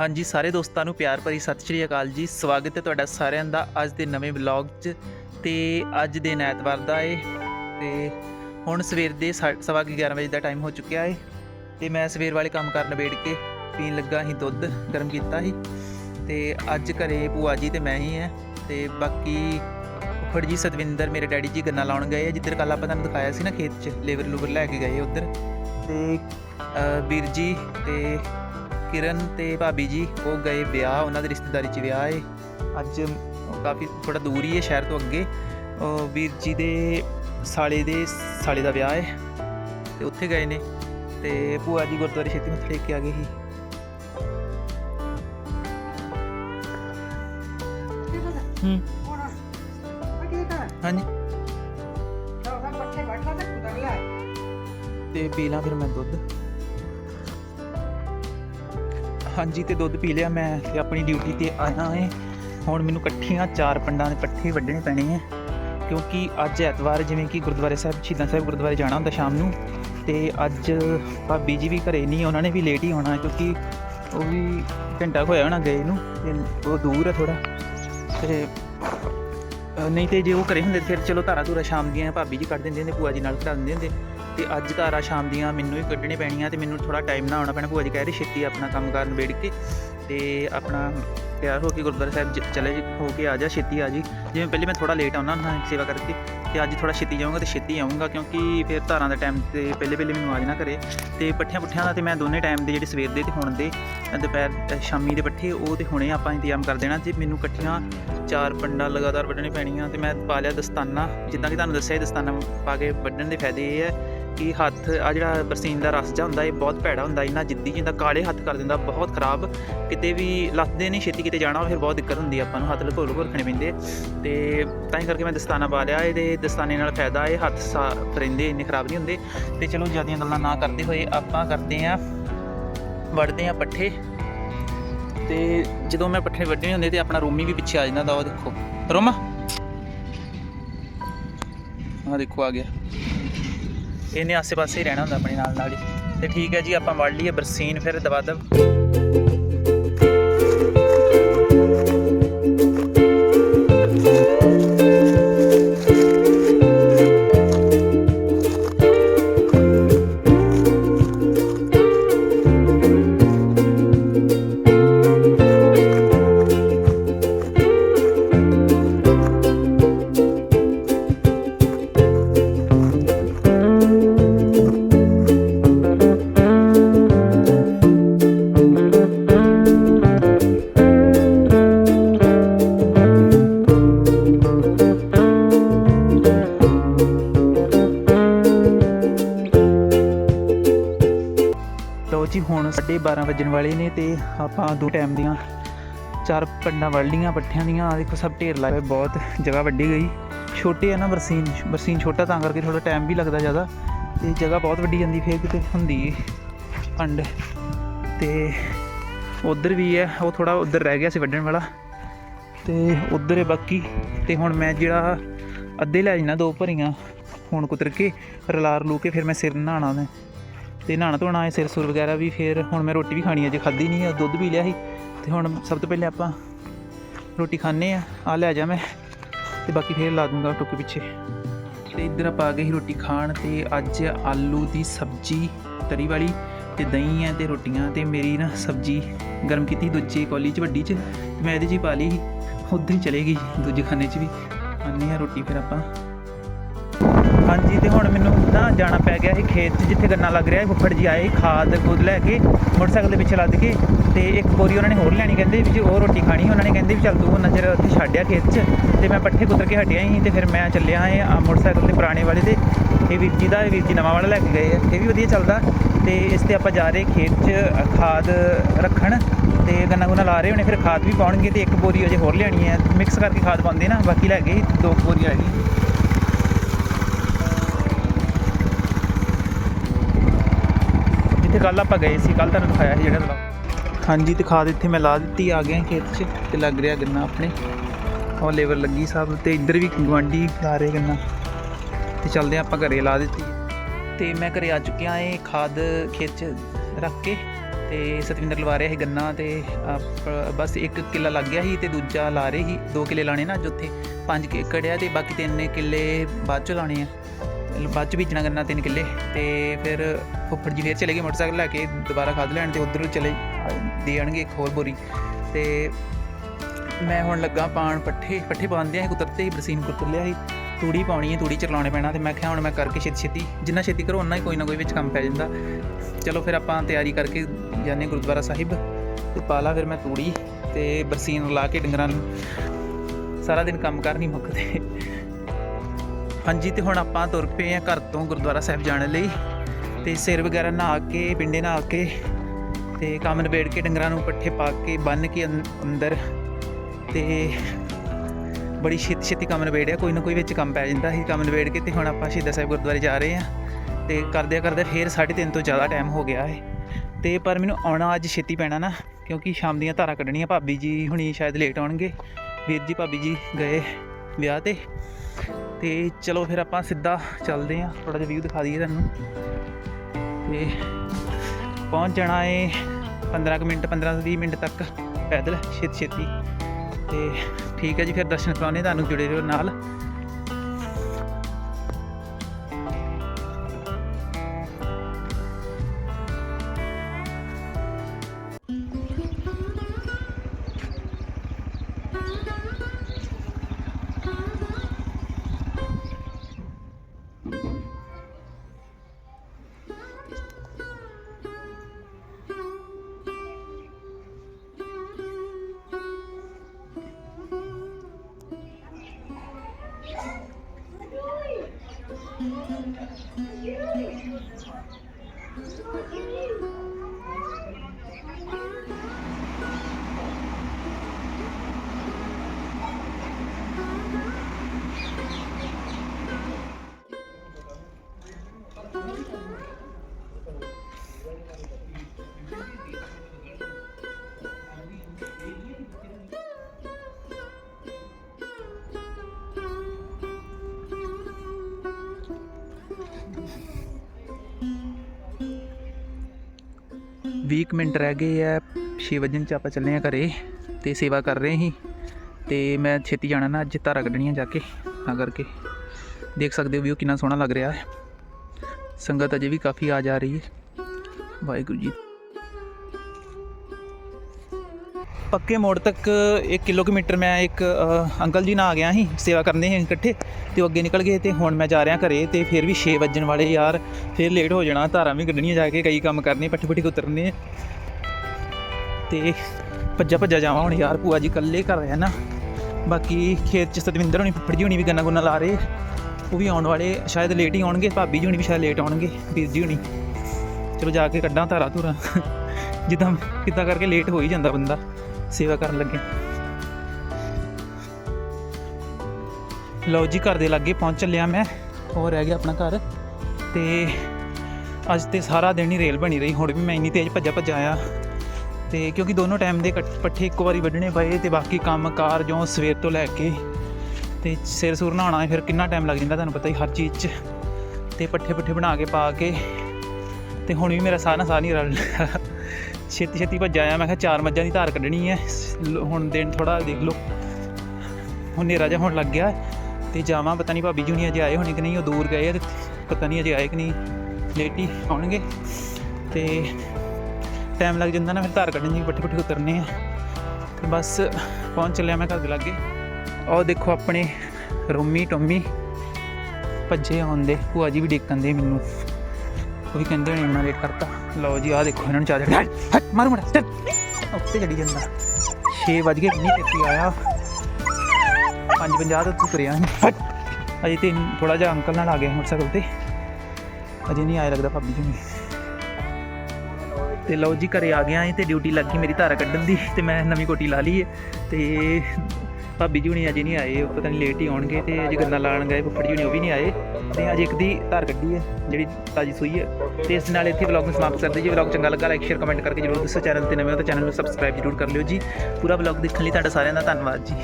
ਹਾਂਜੀ, ਸਾਰੇ ਦੋਸਤਾਂ ਨੂੰ ਪਿਆਰ ਭਰੀ ਸਤਿ ਸ਼੍ਰੀ ਅਕਾਲ ਜੀ। ਸਵਾਗਤ ਹੈ ਤੁਹਾਡਾ ਸਾਰਿਆਂ ਦਾ ਅੱਜ ਦੇ ਨਵੇਂ ਵਲੌਗ 'ਚ ਤੇ ਅੱਜ ਦਿਨ ਐਤਵਾਰ ਦਾ ਏ ਤੇ ਹੁਣ ਸਵੇਰ ਦੇ ਸਾ- ਸਵਾ ਕੁ 11 ਵਜੇ ਦਾ ਟਾਈਮ ਹੋ ਚੁੱਕਿਆ ਏ ਤੇ ਮੈਂ ਸਵੇਰ ਵਾਲੇ ਕੰਮ ਕਰਨ ਬੈਠ ਕੇ ਪੀਣ ਲੱਗਾ ਸੀ ਦੁੱਧ, ਗਰਮ ਕੀਤਾ ਸੀ ਤੇ ਅੱਜ ਘਰੇ ਭੂਆ ਜੀ ਤੇ ਮੈਂ ਹੀ ਆ ਤੇ ਬਾਕੀ ਫੁੱਫੜ ਜੀ ਸਤਵਿੰਦਰ, ਮੇਰੇ ਡੈਡੀ ਜੀ ਗੰਨਾ ਲਾਉਣ ਗਏ ਆ। ਜਿੱਧਰ ਕੱਲ ਆਪਾਂ ਤੁਹਾਨੂੰ ਦਿਖਾਇਆ ਸੀ ਨਾ ਖੇਤ 'ਚ, ਲੇਬਰ ਲੂਬਰ ਲੈ ਕੇ ਗਏ ਉਧਰ ਤੇ ਵੀਰ ਜੀ ਤੇ ਕਿਰਨ ਤੇ ਭਾਬੀ ਜੀ ਉਹ ਗਏ ਵਿਆਹ ਉਹਨਾਂ ਦੇ ਰਿਸ਼ਤੇਦਾਰੀ 'ਚ ਵਿਆਹ ਏ। ਅੱਜ ਕਾਫੀ ਥੋੜਾ ਦੂਰ ਹੀ ਹੈ ਸ਼ਹਿਰ ਤੋਂ ਅੱਗੇ। ਉਹ ਵੀਰ ਜੀ ਦੇ ਸਾਲੇ ਦੇ ਸਾਲੇ ਦਾ ਵਿਆਹ ਏ ਤੇ ਉੱਥੇ ਗਏ ਨੇ ਤੇ ਭੂਆ ਜੀ ਗੁਰਦੁਆਰੇ ਛੇਤੀ ਮੱਥਾ ਟੇਕ ਕੇ ਆ ਗਏ ਸੀ। ਹੂੰ। ਹਾਂਜੀ। ਤੇ ਪੀ ਲਾਂ ਫਿਰ ਮੈਂ ਦੁੱਧ। ਹਾਂਜੀ ਤੇ ਦੁੱਧ ਪੀ ਲਿਆ ਮੈਂ ਤੇ ਆਪਣੀ ਡਿਊਟੀ ਤੇ ਆਇਆ ਏ ਹੁਣ ਮੈਨੂੰ ਇਕੱਠੀਆਂ ਚਾਰ ਪਿੰਡਾਂ ਦੇ ਪੱਠੇ ਵੱਢਣੇ ਪੈਣੇ ਆ। ਕਿਉਂਕਿ ਅੱਜ ਐਤਵਾਰ, ਜਿਵੇਂ ਕਿ ਗੁਰਦੁਆਰੇ ਸਾਹਿਬ, ਸ਼ਹੀਦਾਂ ਸਾਹਿਬ ਗੁਰਦੁਆਰੇ ਜਾਣਾ ਹੁੰਦਾ ਸ਼ਾਮ ਨੂੰ। ਤੇ ਅੱਜ ਭਾਬੀ ਜੀ ਵੀ ਘਰੇ ਨਹੀਂ, ਉਹਨਾਂ ਨੇ ਵੀ ਲੇਟ ਹੀ ਹੋਣਾ ਕਿਉਂਕਿ ਉਹ ਵੀ ਘੰਟਾ ਕੁ ਹੋਇਆ ਹੋਣਾ ਗਏ ਨੂੰ, ਤੇ ਉਹ ਦੂਰ ਹੈ ਥੋੜਾ ਤੇ ਨਹੀਂ ਤੇ ਜੇ ਉਹ ਘਰੇ ਹੁੰਦੇ, ਫਿਰ ਚਲੋ ਧਾਰਾ ਧੂਰਾ ਸ਼ਾਮ ਦੀਆਂ ਭਾਬੀ ਜੀ ਕੱਢ ਦਿੰਦੇ ਨੇ, ਭੂਆ ਜੀ ਨਾਲ ਕਢਾ ਦਿੰਦੇ ਹੁੰਦੇ। ਤੇ ਅੱਜ ਧਾਰਾ ਸ਼ਾਮ ਦੀਆਂ ਮੈਨੂੰ ਹੀ ਕੱਢਣੀ ਪੈਣੀਆਂ ਤੇ ਮੈਨੂੰ ਥੋੜਾ ਟਾਈਮ ਨਾ ਆਉਣਾ ਪੈਣਾ। ਭੂਆ ਜੀ ਕਹਿ ਰਹੀ ਛੇਤੀ ਆਪਣਾ ਕੰਮ ਕਰਨ ਵੇੜ ਕੇ ਤੇ ਆਪਣਾ ਤਿਆਰ ਹੋ ਕੇ ਗੁਰਦੁਆਰਾ ਸਾਹਿਬ ਜ- ਚਲੇ ਹੋ ਕੇ ਆ ਜਾ, ਛੇਤੀ ਆ ਜੀ। ਜਿਵੇਂ ਪਹਿਲੇ ਮੈਂ ਥੋੜਾ ਲੇਟ ਆਉਣਾ ਹੁੰਦਾ ਸੇਵਾ ਕਰਕੇ ਤੇ ਅੱਜ ਥੋੜਾ ਛੇਤੀ ਜਾਊਂਗਾ ਤੇ ਛੇਤੀ ਆਊਂਗਾ ਕਿਉਂਕਿ ਫਿਰ ਧਾਰਾਂ ਦਾ ਟਾਈਮ ਤੇ ਪਹਿਲੇ ਪਹਿਲੇ ਮੈਨੂੰ ਆ ਜਾਣਾ ਘਰੇ ਤੇ ਪੱਠਿਆਂ ਪੁੱਠਿਆਂ ਦਾ ਤੇ ਮੈਂ ਦੋਨੇ ਟਾਈਮ ਦੇ ਜਿਹੜੇ ਸਵੇਰ ਦੇ ਤੇ ਹੁਣ ਦੇ ਦੁਪਹਿਰ ਸ਼ਾਮੀ ਦੇ ਪੱਠੇ, ਉਹ ਤੇ ਹੁਣੇ ਆਪਾਂ ਇੰਤਜ਼ਾਮ ਕਰ ਦੇਣਾ ਜੇ ਮੈਨੂੰ ਇਕੱਠੀਆਂ ਚਾਰ ਪੰਡਾਂ ਲਗਾਤਾਰ ਵੱਢਣੀ ਪੈਣੀਆਂ ਤੇ ਮੈਂ ਪਾ ਲਿਆ ਦਸਤਾਨਾ। ਜਿੱਦਾਂ ਕਿ ਤੁਹਾਨੂੰ ਦੱਸਿਆ ਦਸਤਾਨਾ ਪਾ ਕੇ ਵੱਢਣ ਦੇ ਫਾਇਦੇ ਇਹ ਹੈ ਕਿ ਹੱਥ, ਆ ਜਿਹੜਾ ਬਰਸੀਨ ਦਾ ਰਸ ਜਾ ਹੁੰਦਾ, ਇਹ ਬਹੁਤ ਭੈੜਾ ਹੁੰਦਾ। ਇੰਨਾ ਜਿੱਦੀ, ਜਿੰਦਾ ਕਾਲੇ ਹੱਥ ਕਰ ਦਿੰਦਾ, ਬਹੁਤ ਖਰਾਬ। ਕਿਤੇ ਵੀ ਲੱਥਦੇ ਨਹੀਂ, ਛੇਤੀ ਕਿਤੇ ਜਾਣਾ, ਫਿਰ ਬਹੁਤ ਦਿੱਕਤ ਹੁੰਦੀ ਆਪਾਂ ਨੂੰ, ਹੱਥ ਲਕੋ ਲਕੋ ਰੱਖਣੇ ਪੈਂਦੇ। ਤੇ ਤਾਂ ਹੀ ਕਰਕੇ ਮੈਂ ਦਸਤਾਨਾ ਪਾ ਲਿਆ, ਇਹਦੇ ਦਸਤਾਨੇ ਨਾਲ ਫਾਇਦਾ, ਇਹ ਹੱਥ ਸਾਫ਼ ਰਹਿੰਦੇ ਇੰਨੇ ਖਰਾਬ ਨਹੀਂ ਹੁੰਦੇ। ਤੇ ਚਲੋ, ਜਿਆਦੀਆਂ ਗੱਲਾਂ ਨਾ ਕਰਦੇ ਹੋਏ, ਆਪਾਂ ਕਰਦੇ ਆਂ, ਵੜਦੇ ਆਂ ਪੱਠੇ। ਤੇ ਜਦੋਂ ਮੈਂ ਪੱਠੇ ਵੱਢਣੇ ਹੁੰਦੇ, ਤੇ ਆਪਣਾ ਰੋਮੀ ਵੀ ਪਿੱਛੇ ਆ ਜਾਂਦਾ ਦਾ ਉਹ ਦੇਖੋ। ਰੋਮਾ। ਆ ਦੇਖੋ, ਆ ਗਿਆ। ਇਹਨੇ ਆਸੇ-ਪਾਸੇ ਹੀ ਰਹਿਣਾ ਹੁੰਦਾ ਆਪਣੇ ਨਾਲ ਨਾਲ ਹੀ। ਤੇ ਠੀਕ ਹੈ ਜੀ, ਆਪਾਂ ਵੜ ਲਈਏ ਬਰਸੀਨ, ਫਿਰ ਦਵਾ ਦਬ ਜੀ ਹੁਣ 12:30 ਵੱਜਣ ਵਾਲੇ ਨੇ ਤੇ ਆਪਾਂ ਦੋ ਟਾਈਮ ਦੀਆਂ ਚਾਰ ਪੰਡਾਂ ਵੱਢ ਲੀਆਂ ਪੱਠਿਆਂ ਦੀਆਂ ਆਹ ਦੇਖੋ ਸਭ ਢੇਰ ਲਾਏ ਹੋਏ, ਬਹੁਤ ਜਗ੍ਹਾ ਵੱਡੀ ਗਈ। ਛੋਟੇ ਆ ਨਾ ਬਰਸੀਨ ਬਰਸੀਨ ਛੋਟਾ ਤਾਂ ਕਰਕੇ ਥੋੜਾ ਟਾਈਮ ਵੀ ਲੱਗਦਾ ਜ਼ਿਆਦਾ ਤੇ ਜਗ੍ਹਾ ਬਹੁਤ ਵੱਡੀ ਜਾਂਦੀ ਫੇਰ ਕਿਤੇ ਹੁੰਦੀ ਏ ਪੰਡ। ਤੇ ਉਧਰ ਵੀ ਹੈ ਉਹ ਥੋੜਾ ਉਧਰ ਰਹਿ ਗਿਆ ਸੀ ਵੱਢਣ ਵਾਲਾ। ਤੇ ਉਧਰ ਹੈ ਬਾਕੀ ਤੇ ਹੁਣ ਮੈਂ ਜਿਹੜਾ ਅੱਧੇ ਲੈ ਜਾਣਾ ਦੋ ਭਰੀਆਂ ਹੁਣ ਕੁਤਰ ਕੇ ਰਲਾ ਰਲੂ ਕੇ ਫਿਰ ਮੈਂ ਸਿਰ ਨਹਾਣਾ ਨੇ ਤੇ ਨਹਾਣਾ ਧੋਣਾ ਹੈ ਸਿਰ ਸੁਰ ਵਗੈਰਾ ਵੀ ਫਿਰ ਹੁਣ ਮੈਂ ਰੋਟੀ ਵੀ ਖਾਣੀ ਹੈ ਜੇ ਖਾਧੀ ਨਹੀਂ ਹੈ ਦੁੱਧ ਪੀ ਲਿਆ ਸੀ ਤੇ ਹੁਣ ਸਭ ਤੋਂ ਪਹਿਲੇ ਆਪਾਂ ਰੋਟੀ ਖਾਣੇ ਆ ਆ ਲੈ ਜਾ ਮੈਂ ਤੇ ਬਾਕੀ ਫਿਰ ਲਾ ਦੂੰਗਾ ਟੁੱਕ ਪਿੱਛੇ। ਤੇ ਇੱਧਰ ਆਪਾਂ ਆ ਗਏ ਸੀ ਰੋਟੀ ਖਾਣ ਤੇ ਅੱਜ ਆਲੂ ਦੀ ਸਬਜ਼ੀ, ਤਰੀ ਵਾਲੀ ਤੇ ਦਹੀਂ ਹੈ ਤੇ ਰੋਟੀਆਂ ਤੇ ਮੇਰੀ ਨਾ ਸਬਜ਼ੀ ਗਰਮ ਕੀਤੀ ਦੂਜੀ ਕੌਲੀ 'ਚ ਵੱਡੀ 'ਚ ਤੇ ਮੈਂ ਇਹਦੇ 'ਚ ਹੀ ਪਾ ਲਈ ਸੀ, ਉੱਧਰ ਹੀ ਚਲੇਗੀ ਦੂਜੇ ਖਾਨੇ 'ਚ ਵੀ। ਆਨੇ ਆ ਰੋਟੀ ਫਿਰ ਆਪਾਂ। ਹਾਂਜੀ, ਤੇ ਹੁਣ ਮੈਨੂੰ ਨਾ ਜਾਣਾ ਪੈ ਗਿਆ ਸੀ ਖੇਤ 'ਚ ਜਿੱਥੇ ਗੰਨਾ ਲੱਗ ਰਿਹਾ ਸੀ ਫੁੱਫੜ ਜੀ ਆਏ, ਖਾਦ, ਖੁਦ ਲੈ ਕੇ ਮੋਟਰਸਾਈਕਲ ਦੇ ਪਿੱਛੇ ਲੱਦ ਕੇ ਤੇ ਇੱਕ ਬੋਰੀ ਉਹਨਾਂ ਨੇ ਹੋਰ ਲੈਣੀ, ਕਹਿੰਦੇ ਵੀ ਜੇ ਉਹ ਰੋਟੀ ਖਾਣੀ, ਉਹਨਾਂ ਨੇ ਕਹਿੰਦੇ ਵੀ ਚੱਲ ਤੂੰ ਨਜ਼ਰ ਉੱਥੇ ਛੱਡਿਆ ਖੇਤ 'ਚ ਤੇ ਮੈਂ ਪੱਠੇ ਕੁਤਰ ਕੇ ਹਟਿਆ ਹੀ, ਤੇ ਫਿਰ ਮੈਂ ਚੱਲਿਆ ਇਹ ਮੋਟਰਸਾਈਕਲ ਤੇ ਪੁਰਾਣੇ ਵਾਲੇ ਤੇ ਇਹ ਵੀਰ ਜੀ ਦਾ, ਇਹ ਵੀਰ ਜੀ ਨਵਾਂ ਵਾਲਾ ਲੈ ਕੇ ਗਏ ਆ, ਇਹ ਵੀ ਵਧੀਆ ਚੱਲਦਾ ਤੇ ਇਸ ਤੇ ਆਪਾਂ ਜਾ ਰਹੇ ਖੇਤ 'ਚ ਖਾਦ ਰੱਖਣ ਤੇ ਗੰਨਾ ਗੁੰਨਾ ਲਾ ਰਹੇ ਹੋਣੇ, ਫਿਰ ਖਾਦ ਵੀ ਪਾਉਣਗੇ ਤੇ ਇੱਕ ਬੋਰੀ ਅਜੇ ਹੋਰ ਲਿਆਣੀ ਹੈ, ਮਿਕਸ ਕਰਕੇ ਖਾਦ ਪਾਉਂਦੇ ਨਾ, ਬਾਕੀ ਲੈ ਗਏ ਦੋ ਕੁ ਬੋਰੀਆਂ ਹੈਗੀ ਜਿੱਥੇ ਕੱਲ ਆਪਾਂ ਗਏ ਸੀ ਕੱਲ ਤੁਹਾਨੂੰ ਦਿਖਾਇਆ ਸੀ ਜਿਹੜਾ ਵਲੌਗ ਹਾਂਜੀ ਤੇ ਖਾਦ ਇੱਥੇ ਮੈਂ ਲਾ ਦਿੱਤੀ, ਆ ਗਿਆ ਖੇਤ 'ਚ ਤੇ ਲੱਗ ਰਿਹਾ ਗੰਨਾ ਆਪਣੇ। ਉਹ ਲੇਬਰ ਲੱਗੀ ਸਭ ਤੇ ਇੱਧਰ ਵੀ ਗਵਾਂਢੀ ਲਾ ਰਹੇ ਗੰਨਾ। ਤੇ ਚੱਲਦੇ ਹਾਂ ਆਪਾਂ ਘਰੇ, ਲਾ ਦਿੱਤੀ। ਤੇ ਮੈਂ ਘਰੇ ਆ ਚੁੱਕਿਆ ਏ ਖਾਦ ਖੇਤ 'ਚ ਰੱਖ ਕੇ ਤੇ ਸਤਵਿੰਦਰ ਲਵਾ ਰਿਹਾ ਸੀ ਗੰਨਾ ਤੇ ਆਪ- ਬਸ ਇੱਕ ਕਿੱਲਾ ਲੱਗ ਗਿਆ ਸੀ ਤੇ ਦੂਜਾ ਲਾ ਰਹੇ ਸੀ। ਦੋ ਕਿੱਲੇ ਲਾਣੇ ਨਾ ਅੱਜ ਉੱਥੇ 5 ਏਕੜ ਆ ਤੇ ਬਾਕੀ ਤਿੰਨ ਕਿੱਲੇ ਬਾਅਦ ਚ ਲਾਣੇ ਆ। ਬਾਅਦ ਚ ਬੀਜਣਾ ਗੰਨਾ ਤਿੰਨ ਕਿੱਲੇ, ਤੇ ਫਿਰ ਫੁੱਫੜ ਜੀ ਫੇਰ ਚਲੇ ਗਏ ਮੋਟਰਸਾਈਕਲ ਲੈ ਕੇ, ਦੁਬਾਰਾ ਖਾਦ ਲੈਣ ਤੇ ਉਧਰ ਚਲੇ, ਦੇ ਆਣਗੇ ਇੱਕ ਹੋਰ ਬੋਰੀ। ਤੇ ਮੈਂ ਹੁਣ ਲੱਗਾ ਪਾਣ ਪੱਠੇ ਪੱਠੇ ਪਾਉਂਦੇ ਆ ਕੁਤਰਤੇ ਹੀ ਬਰਸੀਨ ਕੁਤਰ ਲਿਆ ਸੀ। ਤੂੜੀ ਪਾਉਣੀ ਹੈ, ਤੂੜੀ ਚਲਾਉਣੇ ਪੈਣਾ, ਤੇ ਮੈਂ ਕਿਹਾ ਹੁਣ ਮੈਂ ਕਰਕੇ ਛੇਤੀ ਛੇਤੀ, ਜਿੰਨਾ ਛੇਤੀ ਕਰੋ ਉਨਾ ਹੀ ਕੋਈ ਨਾ ਕੋਈ ਵਿੱਚ ਕੰਮ ਪੈ ਜਾਂਦਾ। ਚਲੋ ਫਿਰ ਆਪਾਂ ਤਿਆਰੀ ਕਰਕੇ ਜਾਂਦੇ ਗੁਰਦੁਆਰਾ ਸਾਹਿਬ, ਤੇ ਪਾ ਲਾ ਫਿਰ ਮੈਂ ਤੂੜੀ ਤੇ ਬਰਸੀਨ ਲਾ ਕੇ ਡੰਗਰਾਂ ਨੂੰ। ਸਾਰਾ ਦਿਨ ਕੰਮ ਕਰ ਨਹੀਂ ਮੁੱਕਦੇ। ਹਾਂਜੀ, ਤੇ ਹੁਣ ਆਪਾਂ ਤੁਰ ਪਏ ਆ ਘਰ ਤੋਂ ਗੁਰਦੁਆਰਾ ਸਾਹਿਬ ਜਾਣ ਲਈ ਤੇ ਸਿਰ ਵਗੈਰਾ ਨਹਾ ਕੇ, ਪਿੰਡੇ ਨਹਾ ਕੇ ਤੇ ਕੰਮ ਨਿਬੇੜ ਕੇ ਡੰਗਰਾਂ ਨੂੰ ਪੱਠੇ ਪਾ ਕੇ ਬੰਨ ਕੇ ਅੰ- ਅੰਦਰ ਤੇ ਬੜੀ ਛੇਤੀ ਛੇਤੀ ਕੰਮ ਨਿਬੇੜਿਆ। ਕੋਈ ਨਾ ਕੋਈ ਵਿੱਚ ਕੰਮ ਪੈ ਜਾਂਦਾ ਸੀ ਕੰਮ ਨਿਬੇੜ ਕੇ ਤੇ ਹੁਣ ਆਪਾਂ ਸ਼ਹੀਦਾਂ ਸਾਹਿਬ ਗੁਰਦੁਆਰੇ ਜਾ ਰਹੇ ਆ ਤੇ ਕਰਦਿਆਂ ਕਰਦੇ ਫੇਰ 3:30 ਤੋਂ ਜ਼ਿਆਦਾ ਟਾਈਮ ਹੋ ਗਿਆ ਹੈ। ਤੇ ਪਰ ਮੈਨੂੰ ਆਉਣਾ ਅੱਜ ਛੇਤੀ ਪੈਣਾ ਨਾ, ਕਿਉਂਕਿ ਸ਼ਾਮ ਦੀਆਂ ਧਾਰਾਂ ਕੱਢਣੀਆਂ ਭਾਬੀ ਜੀ ਹੁਣੀ ਸ਼ਾਇਦ ਲੇਟ ਆਉਣਗੇ। ਵੀਰ ਜੀ, ਭਾਬੀ ਜੀ ਗਏ। ਵਿਆਹ ਤੇ। ਤੇ ਚਲੋ ਫਿਰ ਆਪਾਂ ਸਿੱਧਾ ਚੱਲਦੇ ਆ ਥੋੜਾ ਜਿਹਾ ਵਿਊ ਦਿਖਾ ਦਈਏ ਤੁਹਾਨੂੰ। ਤੇ ਪਹੁੰਚ ਜਾਣਾ ਏ 15 ਕੁ ਮਿੰਟ 15 ਤੋਂ 20 ਮਿੰਟ ਤੱਕ ਪੈਦਲ ਛੇਤੀ ਛੇਤੀ ਤੇ ਠੀਕ ਹੈ ਜੀ, ਫਿਰ ਦਰਸ਼ਨ ਕਰਾਉਣੇ ਤੁਹਾਨੂੰ ਜੁੜੇ ਰਹੋ ਨਾਲ। ਵੀਹ ਕੁ ਮਿੰਟ ਰਹਿ ਗਏ ਆ 6 ਵਜੇ ਚ ਆਪਾਂ ਚੱਲੇ ਆ ਘਰੇ ਤੇ ਸੇਵਾ ਕਰ ਰਹੇ ਸੀ ਤੇ ਮੈਂ ਛੇਤੀ ਜਾਣਾ ਨਾ, ਅੱਜ ਧਾਰਾ ਕੱਢਣੀਆਂ ਜਾ ਕੇ, ਤਾਂ ਕਰਕੇ। ਦੇਖ ਸਕਦੇ ਹੋ ਵਿਊ ਕਿੰਨਾ ਸੋਹਣਾ ਲੱਗ ਰਿਹਾ ਹੈ। ਸੰਗਤ ਅਜੇ ਵੀ ਕਾਫੀ ਆ ਜਾ ਰਹੀ ਹੈ। ਵਾਹਿਗੁਰੂ ਜੀ ਪੱਕੇ ਮੋੜ ਤੱਕ 1 ਕਿਲੋਮੀਟਰ ਮੈਂ ਇੱਕ ਅੰਕਲ ਜੀ ਨਾਲ ਆ ਗਿਆ ਸੀ, ਸੇਵਾ ਕਰਨੇ ਸੀ ਇਕੱਠੇ, ਤੇ ਉਹ ਅੱਗੇ ਨਿਕਲ ਗਏ ਤੇ ਹੁਣ ਮੈਂ ਜਾ ਰਿਹਾ ਘਰੇ ਤੇ ਫਿਰ ਵੀ 6 ਵੱਜਣ ਵਾਲੇ ਯਾਰ, ਫਿਰ ਲੇਟ ਹੋ ਜਾਣਾ, ਧਾਰਾਂ ਵੀ ਕੱਢਣੀਆਂ ਜਾ ਕੇ, ਕਈ ਕੰਮ ਕਰਨੇ, ਪੱਠੇ ਪੱਠੇ ਉਤਰਨੇ ਤੇ ਭੱਜਾ ਭੱਜਾ ਜਾਵਾਂ ਹੁਣ ਯਾਰ, ਭੂਆ ਜੀ ਇਕੱਲੇ ਕਰ ਰਿਹਾ ਨਾ। ਬਾਕੀ ਖੇਤ ਚ ਸਤਵਿੰਦਰ ਹੋਣੀ, ਫੁੱਫੜ ਜੀ ਹੋਣੀ ਵੀ ਗੰਨਾ ਗੁੰਨਾ ਲਾ ਰਹੇ, ਉਹ ਵੀ ਆਉਣ ਵਾਲੇ, ਸ਼ਾਇਦ ਲੇਟ ਹੀ ਆਉਣਗੇ, ਭਾਬੀ ਜੀ ਹੋਣੀ ਵੀ ਸ਼ਾਇਦ ਲੇਟ ਆਉਣਗੇ, ਵੀਰ ਜੀ ਹੋਣੀ। ਚਲੋ ਜਾ ਕੇ ਕੱਢਾਂ ਧਾਰਾ ਧੁਰਾ। ਜਿੱਦਾਂ, ਕਿੱਦਾਂ ਕਰਕੇ ਲੇਟ ਹੋ ਹੀ ਜਾਂਦਾ ਬੰਦਾ। ਸੇਵਾ ਕਰਨ ਲੱਗੇ। ਲਓ ਜੀ, ਘਰ ਦੇ ਲਾਗੇ ਪਹੁੰਚ ਲਿਆ ਮੈਂ ਹੋਰ ਰਹਿ ਗਿਆ ਆਪਣਾ ਘਰ। ਤੇ ਅੱਜ ਤੇ ਸਾਰਾ ਦਿਨ ਹੀ ਰੇਲ ਬਣੀ ਰਹੀ, ਹੁਣ ਵੀ ਮੈਂ ਇੰਨੀ ਤੇਜ਼ ਭੱਜਾ ਭੱਜਾ ਆਇਆ। ਤੇ ਕਿਉਂਕਿ ਦੋਨੋਂ ਟਾਈਮ ਦੇ ਕੱਟ- ਪੱਠੇ ਇੱਕ ਵਾਰੀ ਵੱਢਣੇ ਪਏ ਤੇ ਬਾਕੀ ਕੰਮ ਕਾਰ ਜੋ ਸਵੇਰ ਤੋਂ ਲੈ ਕੇ ਤੇ ਸਿਰ ਸੁਰ ਨਹਾਉਣਾ ਫਿਰ ਕਿੰਨਾ ਟਾਈਮ ਲੱਗ ਜਾਂਦਾ ਤੁਹਾਨੂੰ ਪਤਾ ਹੀ, ਹਰ ਚੀਜ਼ 'ਚ। ਤੇ ਪੱਠੇ ਪੱਠੇ ਬਣਾ ਕੇ ਪਾ ਕੇ ਤੇ ਹੁਣ ਵੀ ਮੇਰਾ ਸਾਹ ਨਾ ਸਾਹ ਨਹੀਂ ਰਲ ਛੇਤੀ ਛੇਤੀ ਭੱਜਾ ਆਇਆ, ਮੈਂ ਕਿਹਾ ਚਾਰ ਮੱਝਾਂ ਦੀ ਧਾਰ ਕੱਢਣੀ ਹੈ। ਹੁਣ ਦਿਨ ਥੋੜਾ ਦੇਖ ਲਓ। ਹੁਣ ਹਨੇਰਾ ਜਿਹਾ ਹੋਣ ਲੱਗ ਗਿਆ ਤੇ ਜਾਵਾਂ, ਪਤਾ ਨਹੀਂ ਭਾਬੀ ਜੀ ਹੁਣੀ ਅਜੇ ਆਏ ਹੋਣੇ ਕਿ ਨਹੀਂ, ਉਹ ਦੂਰ ਗਏ ਤੇ ਪਤਾ ਨਹੀਂ ਅਜੇ ਆਏ ਕਿ ਨਹੀਂ। ਲੇਟ ਹੀ ਆਉਣਗੇ। ਤੇ ਟਾਈਮ ਲੱਗ ਜਾਂਦਾ ਨਾ ਫਿਰ ਧਾਰ ਕੱਢਣ ਦੀ ਪੱਠੇ ਪੱਠੇ ਉਤਰਨੇ ਆ। ਤੇ ਬਸ ਪਹੁੰਚ ਚੱਲਿਆ ਮੈਂ ਘਰ ਦੇ ਲਾਗੇ। ਉਹ ਦੇਖੋ ਆਪਣੇ ਰੋਮੀ ਟੋਮੀ ਭੱਜੇ ਆਉਂਦੇ, ਭੂਆ ਜੀ ਵੀ ਡੇਕਣ ਦੇ ਮੈਨੂੰ। ਉਹ ਵੀ ਕਹਿੰਦੇ ਨੇ, ਇੰਨਾ ਲੇਟ ਕਰਤਾ। ਲਓ ਜੀ, ਆਹ ਦੇਖੋ, ਇਹਨਾਂ ਨੂੰ ਚਾਹ ਚੜ੍ਹ ਹਟ ਮਾਰ ਮੁੰਡਾ, ਚੱਲ। ਉੱਤੇ ਚੜੀ ਜਾਂਦਾ। 6 ਵਜ ਗਏ ਕਿੰਨੀ ਛੇਤੀ ਆਇਆ। 5:50 ਤੋਂ ਤੁਰਿਆ। ਹਟ ਅਜੇ ਤੇ ਥੋੜਾ ਜਿਹਾ ਅੰਕਲ ਨਾਲ ਆ ਗਿਆ ਮੋਟਰਸਾਈਕਲ ਤੇ। ਅਜੇ ਨਹੀਂ ਆਇਆ ਲੱਗਦਾ ਭਾਬੀ ਜੀ ਤੇ ਲਓ ਜੀ, ਘਰੇ ਆ ਗਿਆ ਸੀ ਤੇ ਡਿਊਟੀ ਲੱਗ ਗਈ ਮੇਰੀ ਧਾਰਾ ਕੱਢਣ ਦੀ। ਤੇ ਮੈਂ ਨਵੀਂ ਕੋਟੀ ਲਾ ਲਈ ਹੈ ਤੇ ਭਾਬੀ ਜੀ ਹੁਣੀ ਅਜੇ ਨਹੀਂ ਆਏ ਪਤਾ ਨਹੀਂ ਲੇਟ ਹੀ ਆਉਣਗੇ ਤੇ ਅਜੇ ਗੰਨਾ ਲਾਣ ਗਏ, ਫੁੱਫੜ ਜੀ ਹੁਣੀ ਉਹ ਵੀ ਨਹੀਂ ਆਏ ਤੇ ਅੱਜ ਇੱਕ ਦੀ ਧਾਰ ਕੱਢੀ ਹੈ, ਜਿਹੜੀ ਤਾਜੀ ਸੂਈ ਹੈ ਤੇ ਇਸ ਨਾਲ ਇੱਥੇ ਵਲੌਗ ਨੂੰ ਸਮਾਪਤ ਕਰਦੇ ਜੀ। ਵਲੌਗ ਚੰਗਾ ਲੱਗਾ ਲਾਈਕ ਸ਼ੇਅਰ ਕਮੈਂਟ ਕਰਕੇ ਜਰੂਰ ਦੱਸੋ। ਚੈਨਲ ਤੇ ਨਵੇਂ ਹੋ ਤਾਂ ਚੈਨਲ ਨੂੰ ਸਬਸਕ੍ਰਾਈਬ ਜਰੂਰ ਕਰ ਲਿਓ ਜੀ। ਪੂਰਾ ਵਲੌਗ ਦੇਖਣ ਲਈ ਤੁਹਾਡਾ ਸਾਰਿਆਂ ਦਾ ਧੰਨਵਾਦ ਜੀ।